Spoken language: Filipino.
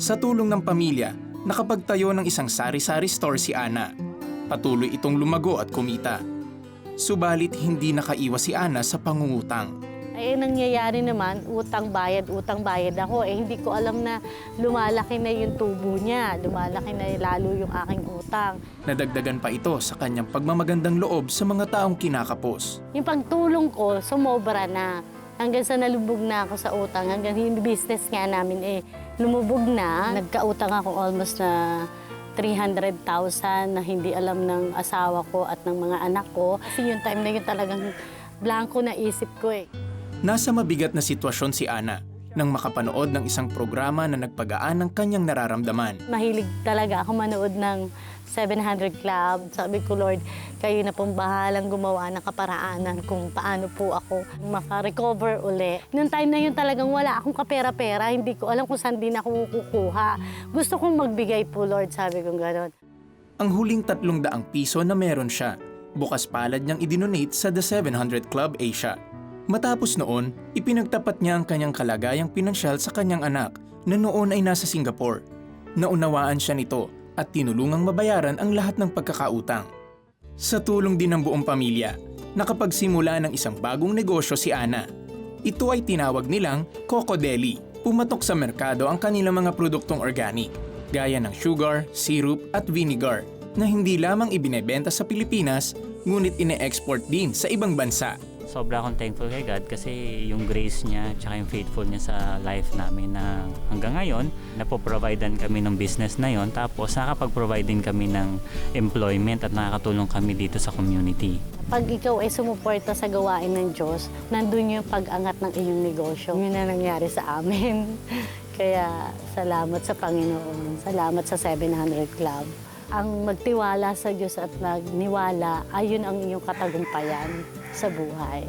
Sa tulong ng pamilya, nakapagtayo ng isang sari-sari store si Ana. Patuloy itong lumago at kumita. Subalit hindi nakaiwas si Ana sa pangungutang. Ay, nangyayari naman, utang bayad, utang bayad ako. Eh, hindi ko alam na lumalaki na yung tubo niya. Lumalaki na lalo yung aking utang. Nadagdagan pa ito sa kanyang pagmamagandang loob sa mga taong kinakapos. Yung pagtulong ko, sumobra na. Hanggang sa nalubog na ako sa utang, hanggang yung business nga namin eh, lumubog na. Nagkautang ako almost na 300,000 na hindi alam ng asawa ko at ng mga anak ko. Kasi yung time na yun talagang blanco na isip ko eh. Nasa mabigat na sitwasyon si Ana nang makapanood ng isang programa na nagpagaan ng kanyang nararamdaman. Mahilig talaga ako manood ng 700 Club. Sabi ko, Lord, kayo na pong bahalang gumawa ng kaparaanan kung paano po ako makarecover uli. Noong time na yun talagang wala akong kapera-pera. Hindi ko alam kung saan din ako kukuha. Gusto kong magbigay po, Lord, sabi ko gano'n. Ang huling tatlong daang piso na meron siya, bukas palad niyang idinonate sa The 700 Club Asia. Matapos noon, ipinagtapat niya ang kanyang kalagayang pinansyal sa kanyang anak na noon ay nasa Singapore. Naunawaan siya nito at tinulungang mabayaran ang lahat ng pagkakautang. Sa tulong din ng buong pamilya, nakapagsimula ng isang bagong negosyo si Ana. Ito ay tinawag nilang Coco Deli. Pumatok sa merkado ang kanilang mga produktong organic, gaya ng sugar, syrup at vinegar na hindi lamang ibinebenta sa Pilipinas ngunit ine-export din sa ibang bansa. Sobra akong thankful kay God kasi yung grace niya at yung faithful niya sa life namin na hanggang ngayon, napoprovidean kami ng business na yon tapos nakakapag-provide din kami ng employment at nakakatulong kami dito sa community. Pag ikaw ay sumuporta sa gawain ng Diyos, nandun yung pag-angat ng iyong negosyo. Yun na nangyari sa amin. Kaya salamat sa Panginoon. Salamat sa 700 Club. Ang magtiwala sa Diyos at magniwala, ayun ang iyong katagumpayan sa buhay.